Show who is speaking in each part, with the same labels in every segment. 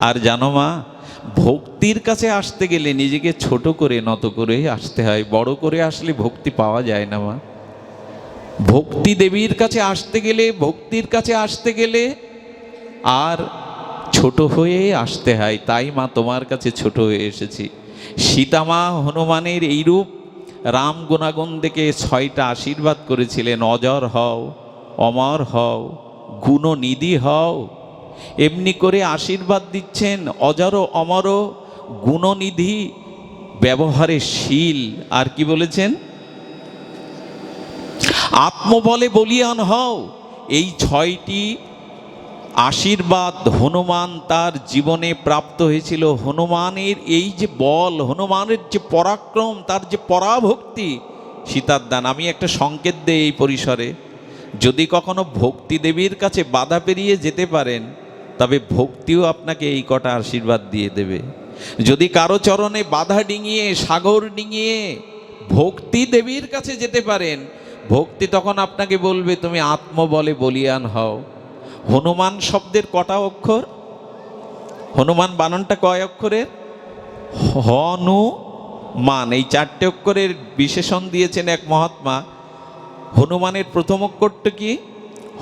Speaker 1: আর জানো মা, ভক্তির কাছে আসতে গেলে নিজেকে ছোট করে, নত করে আসতে হয়। বড় করে আসলে ভক্তি পাওয়া যায় না মা। ভক্তি দেবীর কাছে আসতে গেলে, ভক্তির কাছে আসতে গেলে আর ছোট হয়ে আসতে হয়। তাই মা, তোমার কাছে ছোট হয়ে এসেছি। সীতামা হনুমানের এইরূপ রাম গুণাগুণ দেখে ছয়টা আশীর্বাদ করেছিলেন। অজর হও, অমর হও, গুণনিধি হও এমনি করে আশীর্বাদ দিচ্ছেন অজারো অমর গুণনিধি ব্যবহারে শীল। আর কি বলেছেন? আত্মবলে বলিয়ান হও, এই ছয়টি আশীর্বাদ হনুমান তার জীবনে প্রাপ্ত হয়েছিল। হনুমানের এই যে বল, হনুমানের যে পরাক্রম, তার যে পরাভক্তি সীতার দান আমি একটা সংকেত দেই এই পরিসরে। যদি কখনো ভক্তি দেবীর কাছে বাধা পেরিয়ে যেতে পারেন তবে ভক্তিও আপনাকে এই কটা আশীর্বাদ দিয়ে দেবে। যদি কারও চরণে বাধা ডিঙিয়ে, সাগর ডিঙিয়ে ভক্তি দেবীর কাছে যেতে পারেন, ভক্তি তখন আপনাকে বলবে, তুমি আত্মবলে বলিয়ান হও। হনুমান শব্দের কটা অক্ষর? হনুমান বানানটা কয় অক্ষরের? হনু মান এই চারটে অক্ষরের বিশেষণ দিয়েছেন এক মহাত্মা। হনুমানের প্রথম অক্ষরটা কি?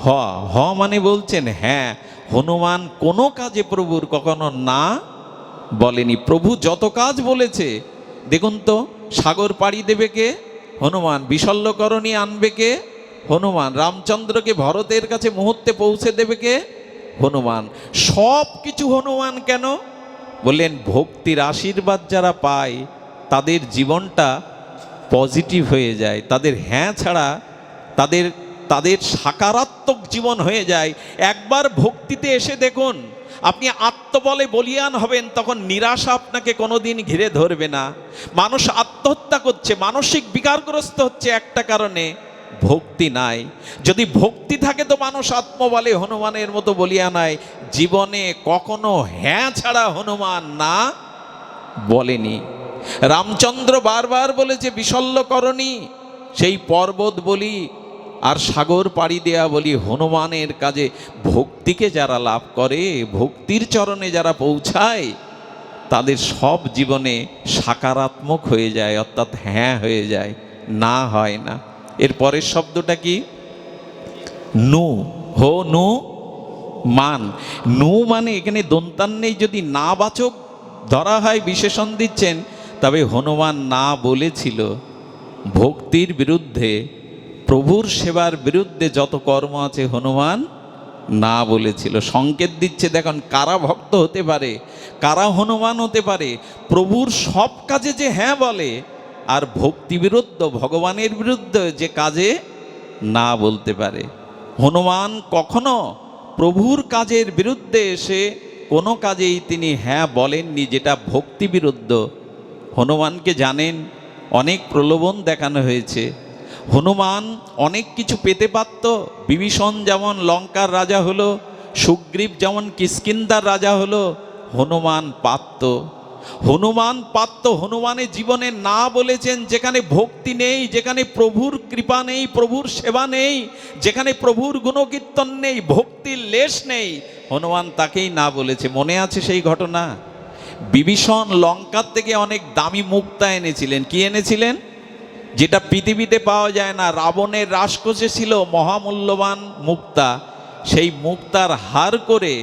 Speaker 1: হ। হ মানে বলছেন হ্যাঁ হনুমান কোনো কাজে প্রভুর কখনো না বলেনি। প্রভু যত কাজ বলেছে, দেখুন তো, সাগর পাড়ি দেবে কে? হনুমান বিশল্যকরণী আনবে কে? হনুমান রামচন্দ্রকে ভরতের কাছে মুহূর্তে পৌঁছে দেবে কে? হনুমান, সব কিছু হনুমান কেন? বললেন, ভক্তির আশীর্বাদ যারা পায়, তাদের জীবনটা পজিটিভ হয়ে যায়। তাদের হ্যাঁ ছাড়া তাদের তাদের সাকারাত্মক জীবন হয়ে যায়। একবার ভক্তিতে এসে দেখুন, আপনি আত্মবলে বলিয়ান হবেন, তখন নিরাশা আপনাকে কোনোদিন ঘিরে ধরবে না। মানুষ আত্মহত্যা করছে, মানসিক বিকারগ্রস্ত হচ্ছে একটা কারণে, ভক্তি নাই। যদি ভক্তি থাকে তো মানুষ আত্মবলে হনুমানের মতো বলিয়া নাই। জীবনে কখনো হ্যাঁ ছাড়া হনুমান না বলেনি। রামচন্দ্র বারবার বলেছে বিশল্যকরণী সেই পর্বত বলি আর সাগর পাড়ি দেয়া বলি হনুমানের কাজে ভক্তিকে যারা লাভ করে, ভক্তির চরণে যারা পৌঁছায়, তাদের সব জীবনে সাকারাত্মক হয়ে যায়, অর্থাৎ হ্যাঁ হয়ে যায়, না হয় না। এর পরের শব্দটা কি? নু। হো, নু মান। নু মানে এখানে দন্তান্নেই যদি না বাচক ধরা হয় বিশেষণ দিচ্ছেন, তবে হনুমান না বলেছিল। ভক্তির বিরুদ্ধে প্রভুর সেবার বিরুদ্ধে যত কর্ম আছে হনুমান না বলেছিল। সংকেত দিচ্ছে, দেখুন, কারা ভক্ত হতে পারে, কারা হনুমান হতে পারে, প্রভুর সব কাজে যে হ্যাঁ বলে, আর ভক্তি বিরুদ্ধ, ভগবানের বিরুদ্ধে যে কাজে না বলতে পারে। হনুমান কখনো প্রভুর কাজের বিরুদ্ধে এসে কোনো কাজেই তিনি হ্যাঁ বলেননি যেটা ভক্তি বিরুদ্ধ। হনুমানকে জানেন, অনেক প্রলোভন দেখানো হয়েছে। হনুমান অনেক কিছু পেতে পারত। বিভীষণ যেমন লঙ্কার রাজা হলো, সুগ্রীব যেমন কিষ্কিন্দার রাজা হলো, হনুমান পাত্ত হনুমান পাত্ত হনুমানের জীবনে না বলেছেন যেখানে ভক্তি নেই, যেখানে প্রভুর কৃপা নেই, প্রভুর সেবা নেই, যেখানে প্রভুর গুণকীর্তন নেই, ভক্তির লেশ নেই। হনুমান তাকেই না বলেছে। মনে আছে সেই ঘটনা? বিভীষণ লঙ্কার থেকে অনেক দামি মুক্তা এনেছিলেন। কি এনেছিলেন? যেটা পৃথিবীতে পাওয়া যায় না, রাবণের রাসকোষে ছিল মহামূল্যবান মুক্তা। সেই মুক্তার হার করে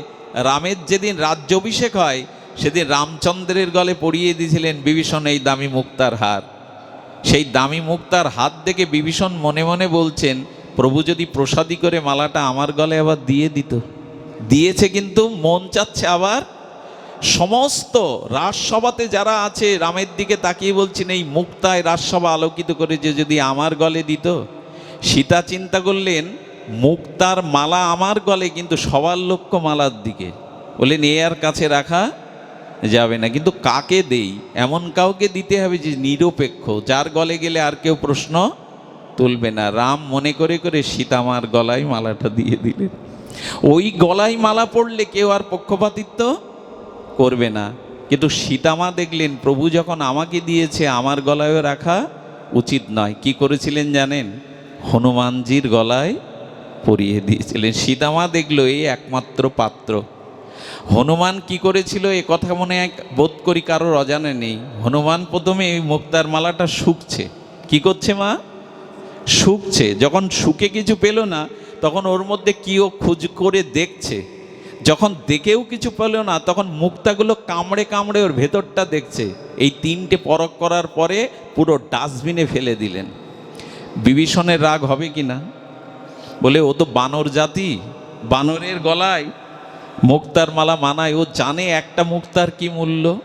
Speaker 1: রামের যেদিন রাজ্যাভিষেক হয়, সেদিন রামচন্দ্রের গলে পরিয়ে দিয়েছিলেন বিভীষণ এই দামি মুক্তার হার। সেই দামি মুক্তার হাত দেখে বিভীষণ মনে মনে বলছেন, প্রভু যদি প্রসাদী করে মালাটা আমার গলে আবার দিয়ে দিত। দিয়েছে কিন্তু মন চাচ্ছে আবার সমস্ত রাজসভাতে যারা আছে, রামের দিকে তাকিয়ে বলছেন, এই মুক্তায় রাজসভা আলোকিত করে যে যদি আমার গলে দিত? সীতা চিন্তা করলেন, মুক্তার মালা আমার গলে, কিন্তু সবার লক্ষ্য মালার দিকে। বললেন, এ আর কাছে রাখা যাবে না। কিন্তু কাকে দেই? এমন কাউকে দিতে হবে যে নিরপেক্ষ, যার গলে গেলে আর কেউ প্রশ্ন তুলবে না। রাম মনে করে করে সীতামার গলায় মালাটা দিয়ে দিলেন। ওই গলায় মালা পড়লে কেউ আর পক্ষপাতিত্ব করবে না। কিন্তু সীতামা দেখলেন, প্রভু যখন আমাকে দিয়েছে, আমার গলায়ও রাখা উচিত নয়। কি করেছিলেন জানেন? হনুমানজির গলায় পরিয়ে দিয়েছিলেন। সীতামা দেখল এই একমাত্র পাত্র। হনুমান কি করেছিল, এ কথা মনে এক বোধ করি কারোর অজানে নেই। হনুমান প্রথমে এই মুক্তার মালাটা শুকছে। কি করছে মা? শুকছে। যখন শুকে কিছু পেল না, তখন ওর মধ্যে কি ও খোঁজ করে দেখছে। যখন দেখেও কিছু পেল না, তখন মুক্তাগুলো কামড়ে কামড়ে ওর ভেতরটা দেখছে। এই তিনটে পরখ করার পরে পুরো ডাস্টবিনে ফেলে দিলেন। বিভীষণের রাগ হবে কি না? বলে, ও তো বানর জাতি, বানরের গলায় মুক্তার মালা মানায়। ও জানে একটা মুক্তার কি মূল্য?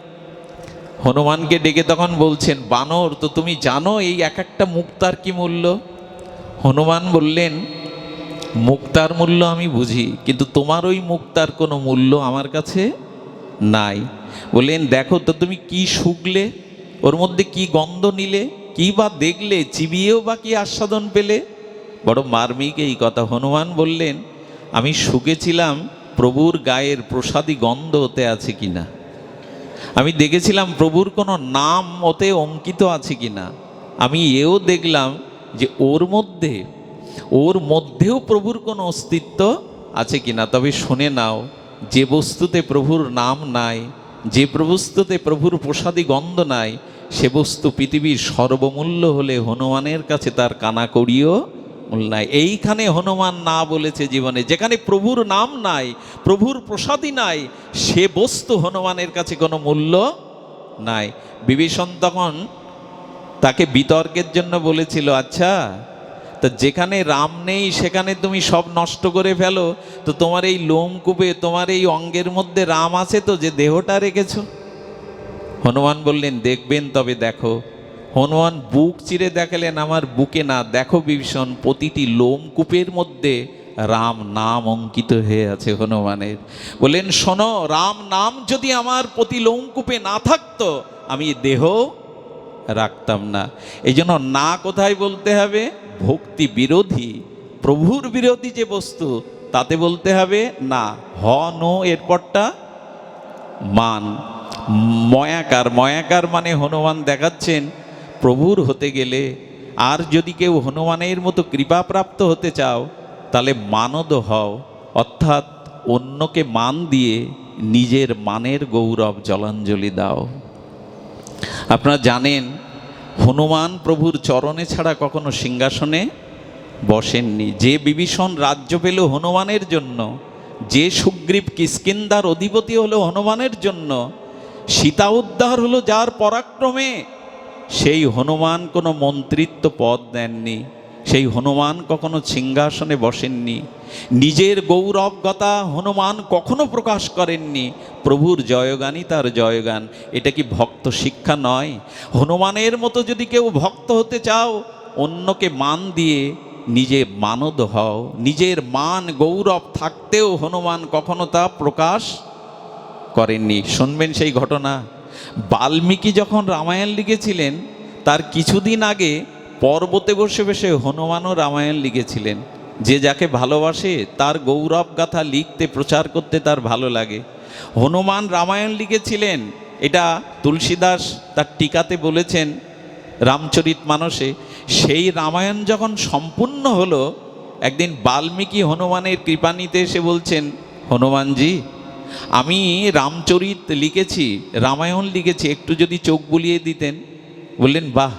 Speaker 1: হনুমানকে ডেকে তখন বলছেন, বানর, তো তুমি জানো এই এক একটা মুক্তার কি মূল্য? হনুমান বললেন মুক্তার মূল্য আমি বুঝি, কিন্তু তোমার ওই মুক্তার কোনো মূল্য আমার কাছে নাই। বললেন, দেখো তো, তুমি কি শুকলে? ওর মধ্যে কি গন্ধ নিলে? কি বা দেখলে? চিবিয়েও বা কি আস্বাদন পেলে? বড় মার্মিক এই কথা হনুমান বললেন, আমি শুকেছিলাম, প্রভুর গায়ের প্রসাদী গন্ধ ওতে আছে কিনা? আমি দেখেছিলাম, প্রভুর কোনো নাম ওতে অঙ্কিত আছে কিনা? আমি এও দেখলাম যে ওর মধ্যে ওর মধ্যেও প্রভুর কোনো অস্তিত্ব আছে কিনা? তবে শুনে নাও, যে বস্তুতে প্রভুর নাম নাই, যে বস্তুতে প্রভুর প্রসাদী গন্ধ নাই, সে বস্তু পৃথিবীর সর্বমূল্য হলে হনুমানের কাছে তার কানাকড়িও মূল নাই। এইখানে হনুমান না বলেছে জীবনে, যেখানে প্রভুর নাম নাই, প্রভুর প্রসাদী নাই, সে বস্তু হনুমানের কাছে কোনো মূল্য নাই। বিভীষণ তখন তাকে বিতর্কের জন্য বলেছিল আচ্ছা তা যেখানে রাম নেই, সেখানে তুমি সব নষ্ট করে ফেলো। তো তোমার এই লোমকূপে, তোমার এই অঙ্গের মধ্যে রাম আছে তো যে দেহটা রেখেছো? হনুমান বললেন, দেখবেন, তবে দেখো। হনুমান বুক চিরে দেখালেন, আমার বুকে না, দেখো বিভীষণ, প্রতিটি লোমকূপের মধ্যে রাম নাম অঙ্কিত হয়ে আছে। হনুমানের বললেন, শোনো, রাম নাম যদি আমার প্রতি লোমকূপে না থাকতো, আমি দেহ রাখতাম না। এই জন্য না কোথায় বলতে হবে? ভক্তি বিরোধী, প্রভুর বিরোধী যে বস্তু, তাতে বলতে হবে, না, হ, নো, এরপরটা মান। ময়াকার ময়াকার মানে হনুমান দেখাচ্ছেন, প্রভুর হতে গেলে। আর যদি কেউ হনুমানের মতো কৃপাপ্রাপ্ত হতে চাও, তাহলে মানদ হও। অর্থাৎ অন্যকে মান দিয়ে নিজের মানের গৌরব জলাঞ্জলি দাও। আপনারা জানেন হনুমান প্রভুর চরণে ছাড়া কখনো সিংহাসনে বসেননি। যে বিভীষণ রাজ্য পেল হনুমানের জন্য, যে সুগ্রীব কিষ্কিন্দার অধিপতি হলো হনুমানের জন্য, সীতা উদ্ধার হলো যার পরাক্রমে, সেই হনুমান কোনো মন্ত্রিত্ব পদ দেননি। সেই হনুমান কখনো সিংহাসনে বসেননি। নিজের গৌরবগতা হনুমান কখনো প্রকাশ করেননি। প্রভুর জয়গানই তার জয়গান। এটা কি ভক্ত শিক্ষা নয়? হনুমানের মতো যদি কেউ ভক্ত হতে চাও, অন্যকে মান দিয়ে নিজে মানদ হও। নিজের মান গৌরব থাকতেও হনুমান কখনো তা প্রকাশ করেননি। শুনবেন সেই ঘটনা। বাল্মীকি যখন রামায়ণ লিখেছিলেন, তার কিছুদিন আগে পর্বতে বসে বসে হনুমানও রামায়ণ লিখেছিলেন। যে যাকে ভালোবাসে, তার গৌরব গাথা লিখতে, প্রচার করতে তার ভালো লাগে। হনুমান রামায়ণ লিখেছিলেন, এটা তুলসীদাস তার টিকাতে বলেছেন রামচরিত মানসে, সেই রামায়ণ যখন সম্পূর্ণ হলো, একদিন বাল্মীকি হনুমানের কৃপা নিতে এসে বলছেন, হনুমানজি, আমি রামচরিত লিখেছি, রামায়ণ লিখেছি, একটু যদি চোখ বুলিয়ে দিতেন। বললেন, বাহ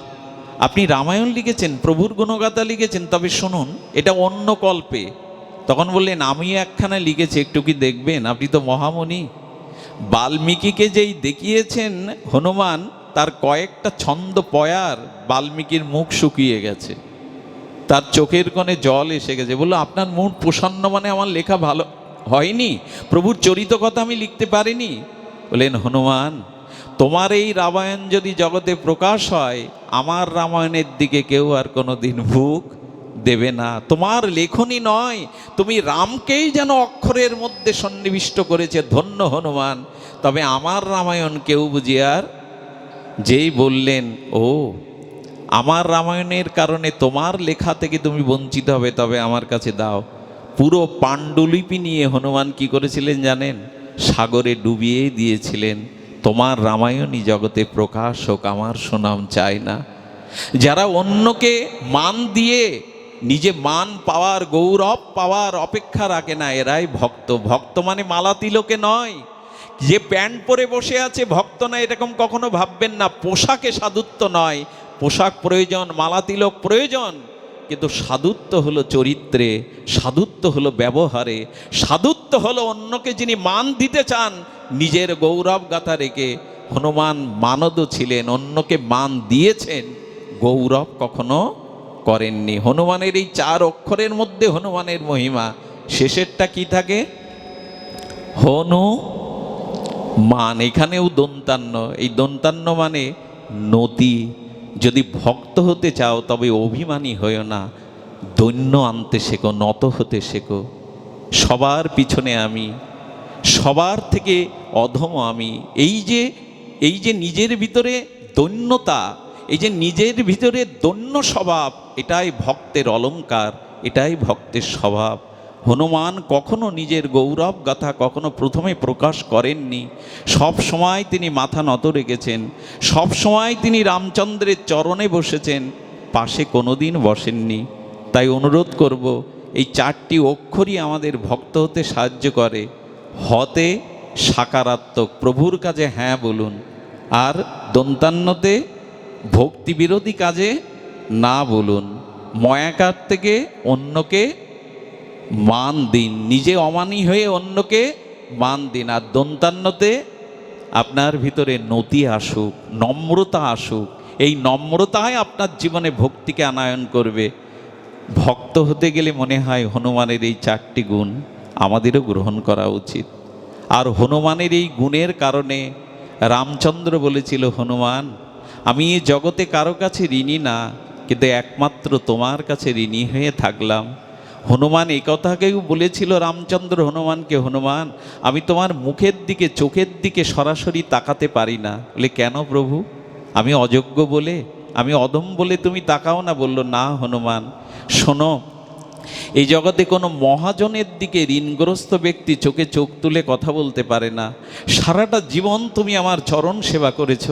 Speaker 1: আপনি রামায়ণ লিখেছেন, প্রভুর গুণগাথা লিখেছেন, তবে শুনুন, এটা অন্য কল্পে। তখন বললেন আমি একখানা লিখেছি, একটু কি দেখবেন? আপনি তো মহামণি। বাল্মীকিকে যেই দেখিয়েছেন, হনুমান, তার কয়েকটা ছন্দ পয়ার বাল্মীকির মুখ শুকিয়ে গেছে। তার চোখের কোণে জল এসে গেছে। বলল, আপনার মুখ প্রসন্ন মানে আমার লেখা ভালো হয়নি? প্রভুর চরিত কথা আমি লিখতে পারিনি? বললেন, হনুমান তোমার এই রামায়ণ যদি জগতে প্রকাশ হয়, আমার রামায়ণের দিকে কেউ আর কোনো দিন ভুক দেবে না। তোমার লেখনী নয়, তুমি রামকেই যেন অক্ষরের মধ্যে সন্নিবিষ্ট করেছে, ধন্য হনুমান। তবে আমার রামায়ণ কেউ বুঝি আর যেই বললেন, ও, আমার রামায়ণের কারণে তোমার লেখা থেকে তুমি বঞ্চিত হবে, তবে আমার কাছে দাও। পুরো পাণ্ডুলিপি নিয়ে হনুমান কি করেছিলেন জানেন? সাগরে ডুবিয়ে দিয়েছিলেন। তোমার রামায়ণই জগতে প্রকাশ হোক, আমার সুনাম চায় না। যারা অন্যকে মান দিয়ে নিজে মান পাওয়ার, গৌরব পাওয়ার অপেক্ষা রাখে না, এরাই ভক্ত। ভক্ত মানে মালা তিলকে নয়। যে প্যান্ট পরে বসে আছে, ভক্ত না, এরকম কখনো ভাববেন না। পোশাকে সাধুত্ব নয়। পোশাক প্রয়োজন মালা তিলক প্রয়োজন। কিন্তু সাধুত্ব হলো চরিত্রে, সাধুত্ব হলো ব্যবহারে। সাধুত্ব হলো অন্যকে যিনি মান দিতে চান নিজের গৌরব গাথা রেখে হনুমান মানদও ছিলেন, অন্যকে মান দিয়েছেন, গৌরব কখনো করেননি। হনুমানের এই চার অক্ষরের মধ্যে হনুমানের মহিমা, শেষেরটা কি থাকে? হনু মান, এখানেও দন্তান্ন। এই দন্তান্ন মানে নদী যদি ভক্ত হতে চাও, তবে অভিমানী হয়েও না। দৈন্য আনতে শেখো, নত হতে শেখো। সবার পিছনে আমি সবার থেকে অধম আমি। এই যে এই যে নিজের ভিতরে দৈন্যতা, এই যে নিজের ভিতরে দৈন্য স্বভাব, এটাই ভক্তের অলঙ্কার এটাই ভক্তের স্বভাব। হনুমান কখনো নিজের গৌরব গাথা কখনো প্রথমে প্রকাশ করেননি। সব সময় তিনি মাথা নত রেখেছেন। সব সময় তিনি রামচন্দ্রের চরণে বসেছেন। পাশে কোনোদিন বসেননি। তাই অনুরোধ করব, এই চারটি অক্ষরই আমাদের ভক্ত হতে সাহায্য করে। হতে সাকারাত্মক প্রভুর কাজে হ্যাঁ বলুন, আর দন্তান্নতে ভক্তিবিরোধী কাজে না বলুন। ময়াকার থেকে অন্যকে মান দিন, নিজে অমানি হয়ে অন্যকে মান দিন, আর দন্তান্নতে আপনার ভিতরে নতি আসুক, নম্রতা আসুক। এই নম্রতাই আপনার জীবনে ভক্তিকে আনায়ন করবে। ভক্ত হতে গেলে মনে হয় হনুমানের এই চারটি গুণ। আমাদেরও গ্রহণ করা উচিত। আর হনুমানের এই গুণের কারণে রামচন্দ্র বলেছিল, হনুমান, আমি এই জগতে কারও কাছে ঋণী না, কিন্তু একমাত্র তোমার কাছে ঋণী হয়ে থাকলাম। হনুমান এই কথাকেও বলেছিল রামচন্দ্র, হনুমানকে, হনুমান, আমি তোমার মুখের দিকে, চোখের দিকে সরাসরি তাকাতে পারি না। বলে, কেন প্রভু? আমি অযোগ্য বলে, আমি অধম বলে তুমি তাকাও না। বলল, না, হনুমান, শোনো এই জগতে কোনো মহাজনের দিকে ঋণগ্রস্ত ব্যক্তি চোখে চোখ তুলে কথা বলতে পারে না। সারাটা জীবন তুমি আমার চরণ সেবা করেছ,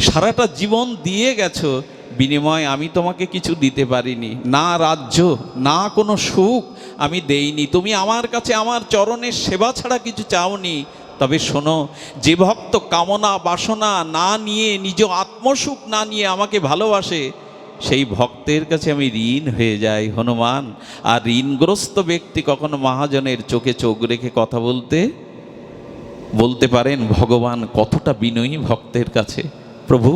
Speaker 1: সারাটা জীবন দিয়ে গেছো, বিনিময় আমি তোমাকে কিছু দিতে পারিনি। না রাজ্য, না কোনো সুখ আমি দেইনি। তুমি আমার কাছে আমার চরণের সেবা ছাড়া কিছু চাওনি। তবে শোনো, যে ভক্ত কামনা বাসনা না নিয়ে, নিজ আত্মসুখ না নিয়ে আমাকে ভালোবাসে সেই ভক্তের কাছে আমি ঋণ হয়ে যাই, হনুমান। আর ঋণগ্রস্ত ব্যক্তি কখনো মহাজনের চোখে চোখ রেখে কথা বলতে বলতে পারেন, ভগবান, কতটা বিনয়ী ভক্তের কাছে। প্রভু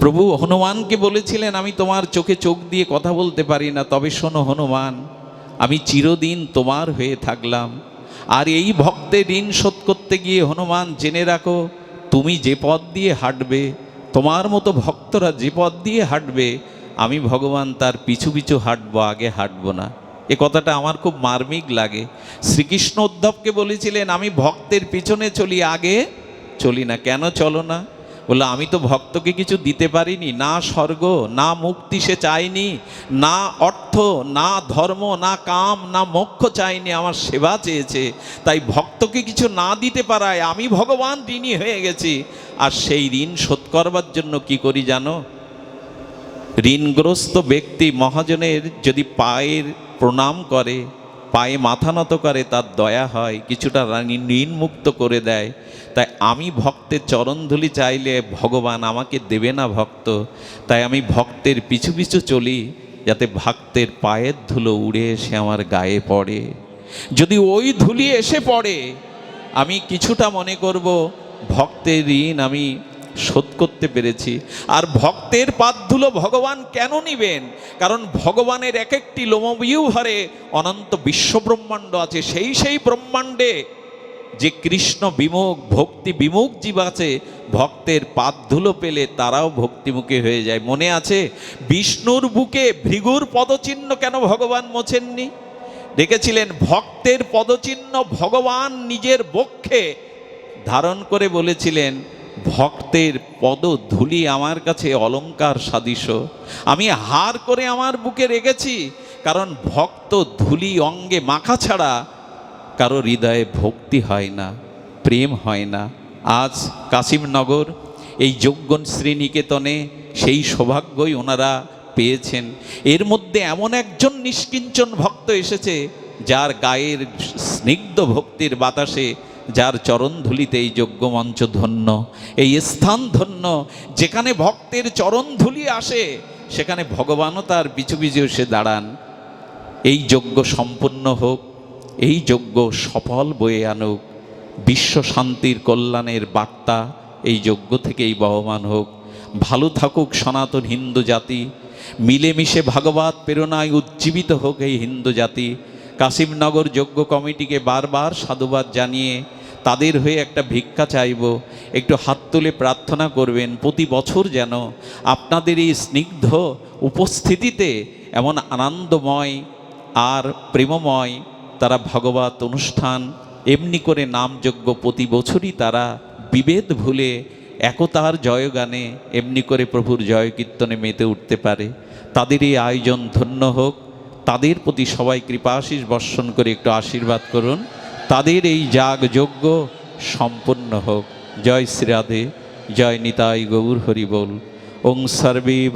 Speaker 1: প্রভু, হনুমানকে বলেছিলেন, আমি তোমার চোখে চোখ দিয়ে কথা বলতে পারি না, তবে শোনো হনুমান, আমি চিরদিন তোমার হয়ে থাকলাম। আর এই ভক্তের ঋণ শোধ করতে গিয়ে হনুমান, জেনে রাখো, তুমি যে পথ দিয়ে হাঁটবে, তোমার মতো ভক্তরা যে পথ দিয়ে হাঁটবে আমি ভগবান তার পিছু পিছু হাঁটবো, আগে হাঁটবো না। এ কথাটা আমার খুব মার্মিক লাগে। শ্রীকৃষ্ণ উদ্ধবকে বলেছিলেন, আমি ভক্তের পিছনে চলি, আগে চলি না। কেন চলো না? বলল, আমি তো ভক্তকে কিছু দিতে পারিনি। না স্বর্গ, না মুক্তি সে চাইনি না অর্থ, না ধর্ম, না কাম, না মোক্ষ চাইনি আমার সেবা চেয়েছে। তাই ভক্তকে কিছু না দিতে পারায় আমি ভগবান ঋণী হয়ে গেছি। আর সেই ঋণ শোধ করবার জন্য কি করি জানো? ঋণগ্রস্ত ব্যক্তি মহাজনের যদি পায়ের প্রণাম করে, পায়ে মাথা নত করে, তার দয়া হয়, কিছুটা ঋণ- ঋণ মুক্ত করে দেয়, তাই আমি ভক্তের চরণধুলি চাইলে ভগবান আমাকে দেবে না ভক্ত, তাই আমি ভক্তের পিছু পিছু চলি, যাতে ভক্তের পায়ের ধুলো উড়ে এসে আমার গায়ে পড়ে। যদি ওই ধুলি এসে পড়ে, আমি কিছুটা মনে করব, ভক্তের ঋণ আমি শোধ করতে পেরেছি। আর ভক্তের পাদধুলো ভগবান কেন নিবেন? কারণ ভগবানের এক একটি লোমবিউহারে অনন্ত বিশ্বব্রহ্মাণ্ড আছে। সেই সেই ব্রহ্মাণ্ডে যে কৃষ্ণ বিমুখ, ভক্তি বিমুখ জীব আছে, ভক্তের পাদধুলো পেলে তারাও ভক্তিমুখী হয়ে যায়। মনে আছে, বিষ্ণুর বুকে ভৃগুর পদচিহ্ন কেন ভগবান মোছেননি? দেখেছিলেন, ভক্তের পদচিহ্ন ভগবান নিজের বক্ষে ধারণ করে বলেছিলেন ভক্তের পদ ধুলি আমার কাছে অলঙ্কার সাদৃশ্য। আমি হার করে আমার বুকে রেখেছি, কারণ ভক্ত ধুলি অঙ্গে মাখা ছাড়া কারও হৃদয়ে ভক্তি হয় না, প্রেম হয় না। আজ কাশিমনগর, এই যজ্ঞন শ্রীনিকেতনে সেই সৌভাগ্যই ওনারা পেয়েছেন। এর মধ্যে এমন একজন নিষ্কিঞ্চন ভক্ত এসেছে, যার গায়ের স্নিগ্ধ ভক্তির বাতাসে যার চরণধুলিতে এই যজ্ঞমঞ্চ ধন্য, এই স্থান ধন্য, যেখানে ভক্তের চরণধুলি আসে, সেখানে ভগবানও তার পিছু পিছু এসে দাঁড়ান। এই যজ্ঞ সম্পূর্ণ হোক, এই যজ্ঞ সফল বয়ে আনুক, বিশ্ব শান্তির কল্যাণের বার্তা এই যজ্ঞ থেকেই বহমান হোক। ভালো থাকুক সনাতন হিন্দু জাতি, মিলেমিশে ভাগবত প্রেরণায় উজ্জীবিত হোক এই হিন্দু জাতি কাশিমনগর যজ্ঞ কমিটিকে বারবার সাধুবাদ জানিয়ে তাদের হয়ে একটা ভিক্ষা চাইব। একটু হাত তুলে প্রার্থনা করবেন, প্রতি বছর যেন আপনাদের এই স্নিগ্ধ উপস্থিতিতে এমন আনন্দময় আর প্রেমময় তারা ভগবত অনুষ্ঠান, এমনি করে নামযজ্ঞ প্রতি বছরই তারা বিভেদ ভুলে একতার জয়গানে, এমনি করে প্রভুর জয় কীর্তনে মেতে উঠতে পারে। তাদের এই আয়োজন ধন্য হোক। তাদের প্রতি সবাই কৃপাশিস বর্ষণ করে একটু আশীর্বাদ করুন। তাদের এই যাগ যজ্ঞ সম্পন্ন হোক। জয় শ্রী রাধে, জয় নিতাই গৌর হরিবোল। ওং সর্বে